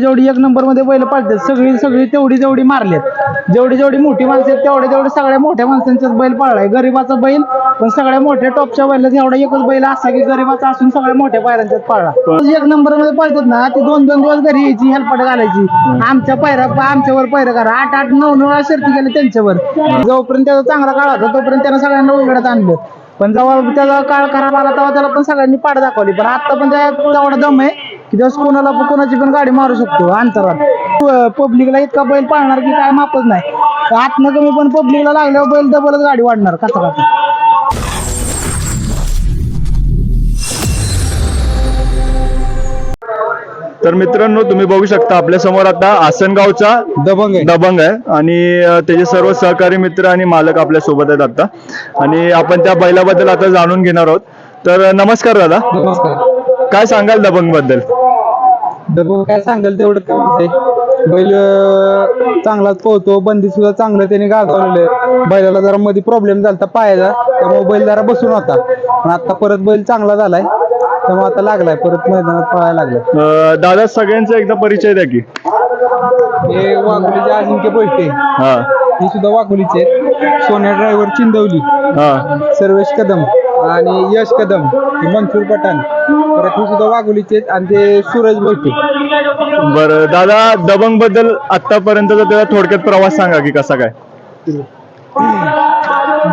जेवढी जेवढी एक नंबरमध्ये बैल पाळतात सगळी सगळी तेवढी जेवढी मारलेत. जेवढी जेवढी मोठी माणसं आहेत तेवढे तेवढे सगळ्या मोठ्या माणसांचाच बैल पाळलाय. गरीबाचा बैल पण सगळ्या मोठ्या टॉपच्या बैलात एवढा एकच बैल असा की गरीबाचा असून सगळ्या मोठ्या पायऱ्यांच्यात पाळला. एक नंबरमध्ये पळतात ना ती दोन दोन दिवस घरी यायची हेलपाट घालायची. आमच्या पायरा आमच्यावर पायरा करा. आठ आठ नऊ नऊ शर्ती गेले त्यांच्यावर. जोपर्यंत त्याचा चांगला काळ होता तोपर्यंत त्यानं सगळ्यांना उघडत आणलं. पण जेव्हा त्याचा काळ खराब आला तेव्हा त्याला पण सगळ्यांनी पाड दाखवली. पण आता पण त्या तेवढा दम आहे की त्यावेळेस कोणाला पण कोणाची पण गाडी मारू शकतो अंतरात. पब्लिकला इतका बैल पाळणार की काय मापच नाही. आतनं कमी पण पब्लिकला लागल्यावर बैल डबलच गाडी वाढणार कसा कसा तर मित्रांनो तुम्ही बघू शकता आपल्यासमोर आता आसनगावचा दबंग दबंग आहे. आणि त्याचे सर्व सहकारी मित्र आणि मालक आपल्यासोबत आहेत आता. आणि आपण त्या बैलाबद्दल आता जाणून घेणार आहोत. तर नमस्कार दादा. नमस्कार. काय सांगाल दबंगबद्दल दबंग काय सांगाल तेवढं कमीच आहे बैल चांगलाच पोहतो बंदी सुद्धा चांगलं त्याने गाजवलेलं बैलाला जरा मध्ये प्रॉब्लेम झाला पायाचा त्यामुळे बैल जरा बसून होता. पण आता परत बैल चांगला झालाय त्यामुळे आता लागलाय. परत मैदानात पळायला लागलाय. दादा सगळ्यांचा एकदा परिचय द्या की. हे वाघोलीचे अजिंक्य बैठे हा. सुद्धा वाघोलीचे आहेत. सोन्या ड्रायव्हर चिंदवली. हा. सर्वेश कदम. आणि यश कदम मनसूर पठाण. परत ही सुद्धा वाघोलीचे आणि ते सूरज बैठे बरं दादा दबंगबद्दल आतापर्यंतचा त्याचा थोडक्यात प्रवास सांगा की कसा काय?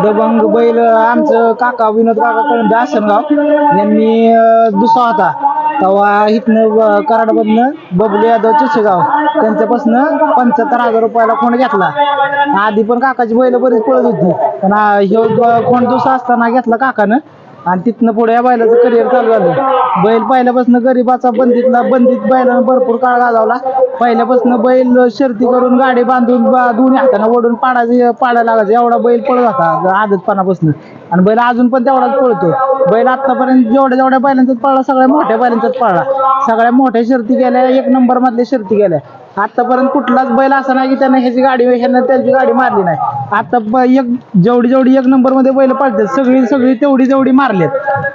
दबंग बैल आमचं काका विनोद काका कळंबे आसनगाव. यांनी दुसरा होता. तेव्हा इथनं कराडमधनं बबलू यादव चिसेगाव त्यांच्यापासून पंच्याहत्तर हजार रुपयाला कोण घेतला. आधी पण काकाची बैल बरीच पळत होती. पण ह्यो कोण दुसरा असताना घेतला काकानं. आणि तिथनं पुढे या बैलाचं करिअर चालू झालं. बैल पहिल्यापासून गरीबाचा बंदीतला बंदीत बैलानं भरपूर काळ गाजवला. पहिल्यापासून बैल शर्ती करून गाडी बांधून दोन्ही हाताने ओढून पाडायचं पाडायला लागायचं. एवढा बैल पळत होता आदतपणापासून. आणि बैल अजून पण तेवढाच पळतो बैल आतापर्यंत जेवढ्या जेवढ्या बैलांच्यात पळला सगळ्या मोठ्या बैलांच्यात पळला. सगळ्या मोठ्या शर्ती गेल्या एक नंबर मधल्या शर्ती गेल्या आतापर्यंत कुठलाच बैल असा नाही की त्यानं ह्याची गाडी ह्यानं त्यांची गाडी मारली नाही. आता एक जेवढी जेवढी एक नंबरमध्ये बैल पळतात सगळी सगळी तेवढी जेवढी मारलेत.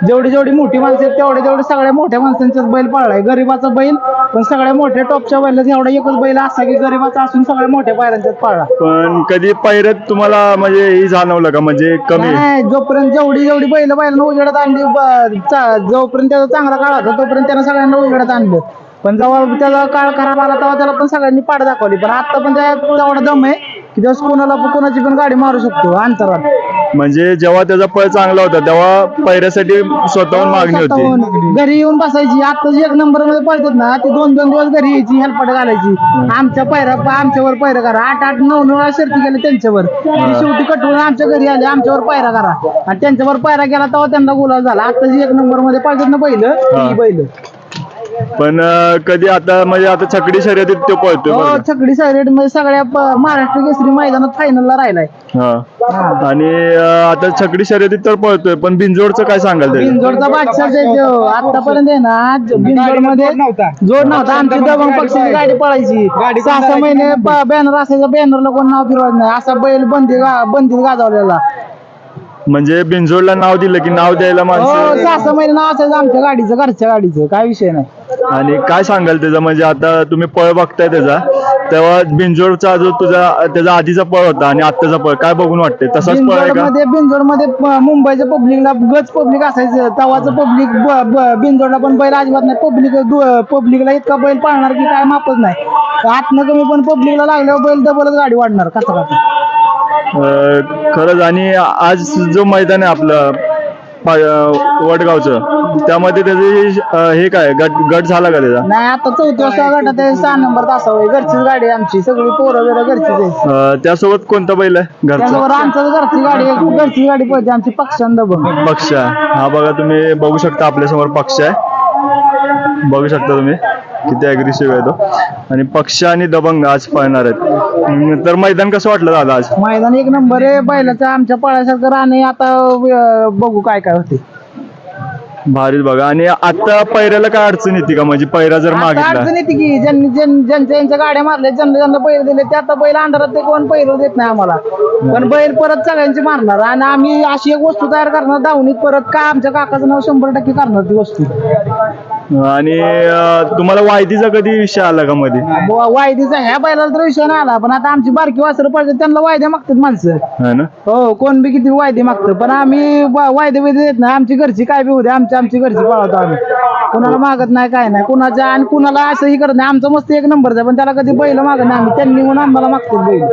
जेवढी जेवढी मोठी माणसं आहेत तेवढे तेवढे सगळ्या मोठ्या माणसांचाच बैल पळलाय. गरीबाचा बैल पण सगळ्या मोठ्या टॉपच्या बैलात एवढा एकच बैल असा की गरीबाचा असून सगळ्या मोठ्या बैलांच्यात पळला. पण कधी पैऱ्यात तुम्हाला म्हणजे हे जाणवलं का? म्हणजे कमी? नाही जोपर्यंत जेवढी जेवढी बैल बैलांना उजेडात आणली ब- चा- जोपर्यंत त्याचा चांगला काळ होता तोपर्यंत त्यानं सगळ्यांना उजेडात आणलं. पण जेव्हा त्याचा काळ खराब आला तेव्हा त्याला पण सगळ्यांनी पाड दाखवली. पण आता पण त्या तेवढा दम आहे. की त्यास कोणाला कोणाची पण गाडी मारू शकतो अंतरात. म्हणजे जेव्हा त्याचा पळ चांगला होता तेव्हा पैऱ्यासाठी स्वतःहून मागणी होती. स्वतःहून घरी येऊन बसायची. आता जी एक नंबरमध्ये पळतात ना ती दोन दोन दिवस घरी यायची हेलपाट घालायची. आमच्या पैरा आमच्यावर पैरा करा. आठ आठ नऊ नऊ वेळा शर्ती गेले त्यांच्यावर. ती शेवटी कटवून आमच्या घरी आले आमच्यावर पायरा करा. आणि त्यांच्यावर पायरा केला तेव्हा त्यांना गुलाल झाला. आता जी एक नंबरमध्ये पळतात ना पहिलं ती बैल. पण अं, कधी आता म्हणजे आता छकडी शर्यतीत तो पळतोय हो बरं का? छकडी सायरेडमध्ये सगळ्या प- महाराष्ट्र केसरी मैदानात फायनलला राहिलाय. हा. आणि अं, आता छकडी शर्यतीत तर पळतोय पण बिनजोडचं काय सांगाल त्याचं बिनजोडचा बादशाह आतापर्यंत आहे ना बिनजोडमध्ये जोड नव्हता. आमची दबंग पक्षाची गाडी पळायची. सहा सहा महिने बॅनर असायचा बॅनरला कोण नाव फिरवायचं नाही. असा बैल बंदी गा- बंदीत गाजवलेला. म्हणजे बिनजोडला नाव दिलं की नाव द्यायला हो माणसं सहा सहा महिने नाव असायचं आमच्या गाडीचं घरच्या गाडीचं काय विषय नाही. आणि काय सांगाल त्याचा? म्हणजे आता तुम्ही पळ बघताय त्याचा. तेव्हा बिनजोडचा जो तुझा त्याचा आधीचा पळ होता आणि आत्ताचा पळ काय बघून वाटते तसाच पळ आहे बिनजोड का मध्ये प- मुंबईच्या पब्लिकला गच पब्लिक असायचं. तवाचं पब्लिक बिनजोडला पण बैल अजिबात नाही. पब्लिक पब्लिकला इतका बैल पाळणार की काय मापच नाही. आतनं कमी पण पब्लिकला लागल्यावर बैल डबलच गाडी वाढणार कसा कसा खरंच आणि आज जो मैदान आहे आपलं वडगावचं त्यामध्ये त्याचे हे काय गट गट झाला का त्याचा? नाही आता चौथ्या गटात आहे, सहा नंबर तासावर घरचीच गाडी आहे आमची सगळी पोरं बिरं घरचीच आहे अं, त्यासोबत कोणता बैल आहे घरचा? आमचं घरची गाडी आहे, घरची गाडी पळते आमची पक्षांद बघ पक्ष हा बघा तुम्ही बघू शकता आपल्यासमोर पक्ष आहे. बघू शकता तुम्ही किती अग्रेसिव्ह आहे तो. आणि पक्ष आणि दबंग आज पळणार आहेत. हम्म, तर मैदान कसं वाटलं दादा आज? मैदान एक नंबर आहे. बैलाचं आमच्या पाळ्यासारखं राहणे आता अं, बघू काय काय होते. भारीच बघा. आणि आता पैऱ्याला काय अडचण येते का? म्हणजे पैरा जर आता मागितला. अडचण येते की ज्यांनी ज्यां- ज्यांच्या ज्यांच्या गाड्या मारल्या ज्यांना ज्यांना बैल दिले ते आता बैल अंधारात ते कोण पैर देत नाही आम्हाला. पण बैल परत सगळ्यांची मारणार. आणि आम्ही अशी एक वस्तू तयार करणार दावणीत परत का आमच्या काकाचं नाव शंभर टक्के करणार ती वस्तू. आणि अं, तुम्हाला वायदीचा कधी विषय आला का मध्ये व- वायदीचा ह्या बैलाला तर विषय नाही आला पण आता आमची बारकी वासरं पडतात त्यांना वायदे मागतात माणसं. है ना? हो कोण बी किती वायदे मागतं पण आम्ही वा- वायदे बियदे देत नाही. आमची घरची काय बी होते आमची आमची घरची पळवतो आम्ही. कुणाला मागत नाही काय नाही. कुणाच्या आणि कुणाला असंही करत नाही. आमचं मस्त एक नंबरचा पण त्याला कधी बैल मागत नाही आम्ही. त्यांनी म्हणून आम्हाला मागतात बैल.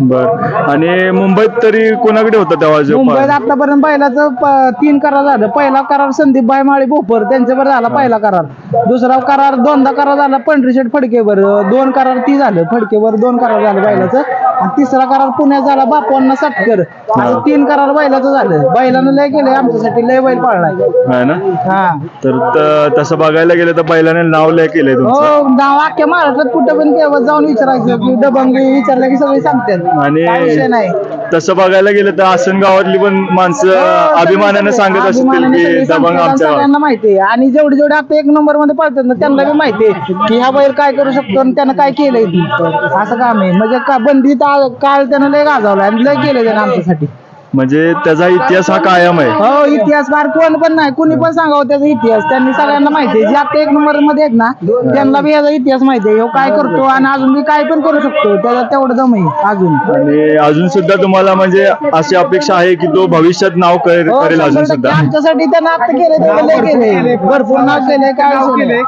बर. आणि मुंबईत तरी कोणाकडे होता तेव्हा जो मुंबईत आतापर्यंत बैलाचं प- तीन करार झालं. पहिला करार संदीप माळी भोपर. त्यांच्यावर झाला पहिला करार. दुसरा करार दोनदा करार झाला. पंढरीशेठ फडकेवर. दोन करार ती झालं. फडकेवर दोन करार झालं बैलाचं. आणि तिसरा करार पुण्यात झाला बापवांना साटकर. असं तीन करार बैलाचं झालं. बैलानं लय केलंय आमच्यासाठी लय बैल पाळलाय. है ना? हा. तर त- तसं बघायला गेलं तर बैलाने नाव लय केलंय तुमचं. हो नाव अख्ख्या महाराष्ट्रात कुठं पण केव्हा जाऊन विचारायचं की दबंग विचारलं की सगळे सांगतात. आणि काय विषय नाही. तसं बघायला गेलं तर आसन गावातली पण माणसं अभिमानाने सांगत असतील की दबंग सांगतात आमच्या गावात. सगळ्यांना माहिती आहे. आणि जेवढे जेवढे आता एक नंबरमध्ये पळतात ना त्यांना बी माहिती आहे की हा बैल काय करू शकतो आणि त्यानं काय केलंय? असं काम आहे. म्हणजे का बंदीत आ- काळ त्यानं लय गाजवला आणि लय केलंय त्यानं आमच्यासाठी. म्हणजे त्याचा इतिहास हा कायम आहे. हो इतिहास फार कोण पण नाही. कुणी पण सांगावं त्याचा इतिहास. त्यांनी सगळ्यांना माहिती आहे. जे आता एक नंबरमध्ये आहेत ना त्यांना बी याचा इतिहास माहिती आहे. ह्यो काय करतो आणि अजून बी काय पण करू शकतो. त्याचा तेवढं दम आहे अजून. आणि अजून सुद्धा तुम्हाला म्हणजे अशी अपेक्षा आहे की तो भविष्यात नाव करेल हो, करेल अजून शंभर टक्के. सुद्धा. आमच्यासाठी त्यानं आता केले केले भरपूर नाव केले काय विषय नाही.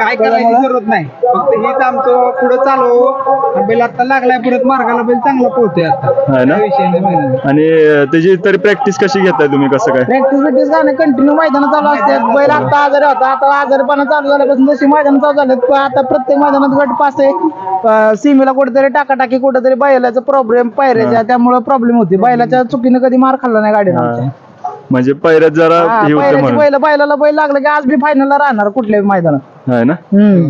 काय करायची जरूरत नाही. फक्त हेच आमचं पुढे चालू. बैल आता लागलाय परत मार्गाला बैल चांगला पोहतोय आता. है ना. आणि अं, त्याची तरी प्रॅक्टिस कशी घेताय तुम्ही? कसं काय? प्रॅक्टिस काय नाही कंटिन्यू मैदान चालू असतात बैल आता आजारी होता आता आजारपणा चालू झाल्यापासून जशी मैदान चालू झालेत आता प्रत्येक मैदानात गट पास आहे. अं, सीमेला कुठेतरी टाकाटाकी कुठेतरी बैलाचा प्रॉब्लेम पायऱ्याचा त्यामुळे प्रॉब्लेम होते. बैलाच्या चुकीनं कधी मार खाल्ला नाही गाडीनं आमच्या. म्हणजे पहिल्यात जरा हा, हे होतं पायऱ्याची म्हणून. बैल बैलाला बैल लागलं की आज बी फायनलला राहणार कुठल्याही मैदानात. ना? हम्म.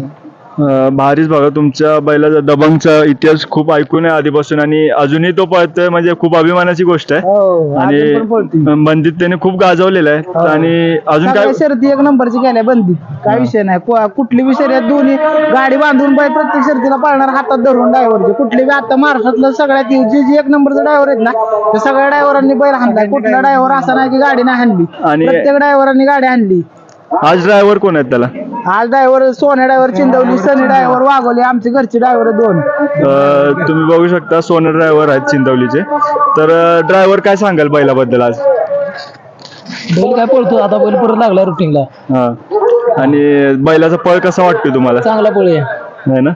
भारीच बघा तुमच्या बैलाचा दबंगचा इतिहास खूप ऐकून आहे आधीपासून आणि अजूनही तो पळतोय म्हणजे खूप अभिमानाची गोष्ट आहे. हो आणि अजून पण पळतोय. बंदीत त्याने खूप गाजवलेलं आहे. हो. आणि अजून काय सगळ्या शर्ती एक नंबरची केल्या बंदीत. काय विषय नाही. कु- कुठली बी शर्यत दोन्ही गाडी बांधून बाई प्रत्येक शर्तीला पाळणार हातात धरून ड्रायव्हरचे कुठली बी आता महाराष्ट्रातलं सगळ्यात जे जे एक नंबरचं ड्रायव्हर आहेत ना ते सगळ्या ड्रायव्हरांनी बैल हाणलाय. कुठला ड्रायव्हर असा नाही की गाडी नाही हाणली. आणि- प्रत्येक ड्रायव्हरांनी गाडी हाणली. आज ड्रायव्हर कोण आहेत त्याला? आज driver Sonya driver Chindavali Sunny driver वागवले आमचे घरचे ड्रायव्हर दोन. अं, तुम्ही बघू शकता सोनर ड्रायव्हर आहेत चिंतवलीचे तर ड्रायव्हर काय सांगाल बैलाबद्दल आज? बैल काय पळतो आता बैल परत लागला रुटीनला हा. आणि बैलाचा पळ कसा वाटतोय तुम्हाला? चांगला पळ है ना?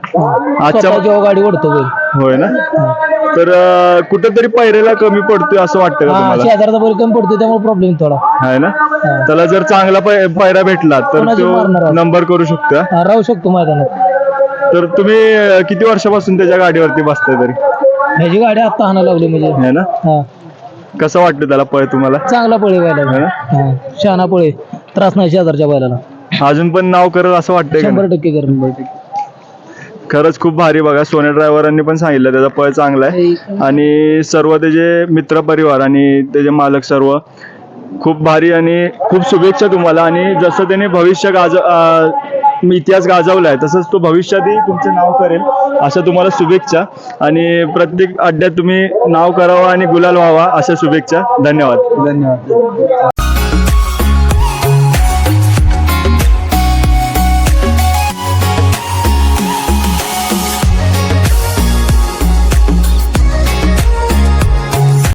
आजच्या जेव्हा गाडी ओढतो बैल होय ना? तर कुठंतरी पैरेला कमी पडतोय असं वाटतं का तुम्हाला? शेजारचा बैल कमी पडतो त्यामुळे प्रॉब्लेम थोडा. आहे ना? त्याला जर चांगला पायरा भेटला तर कोणाची मारणार तो? नंबर करू शकतो हा? राहू शकतो मैदानात. तर तुम्ही अं, किती वर्षापासून त्याच्या गाडीवरती बसताय तरी? ह्याची गाडी आता हाणा लावली म्हणजे. है ना? हा. कसं वाटतं त्याला पळ तुम्हाला? चांगला पळे बैला ना? हा शहाणा पळे त्रास नाही शेजारच्या बैलाला. अजून पण नाव करत असं वाटतंय का शंभर नाही? टक्के करून खरंच खूप भारी बघा. सोन्या ड्रायव्हरांनी पण सांगितलं त्याचा पळ चांगला आहे. आणि सर्व त्याचे मित्र परिवार आणि त्याचे मालक सर्व खूप भारी आणि खूप शुभेच्छा तुम्हाला. आणि जसं त्याने भविष्य गाज इतिहास गाजवलाय तसंच तो भविष्यातही तुमचं नाव करेल अशा तुम्हाला शुभेच्छा. आणि प्रत्येक अड्ड्यात तुम्ही नाव करावं आणि गुलाल व्हावा अशा शुभेच्छा. धन्यवाद. धन्यवाद.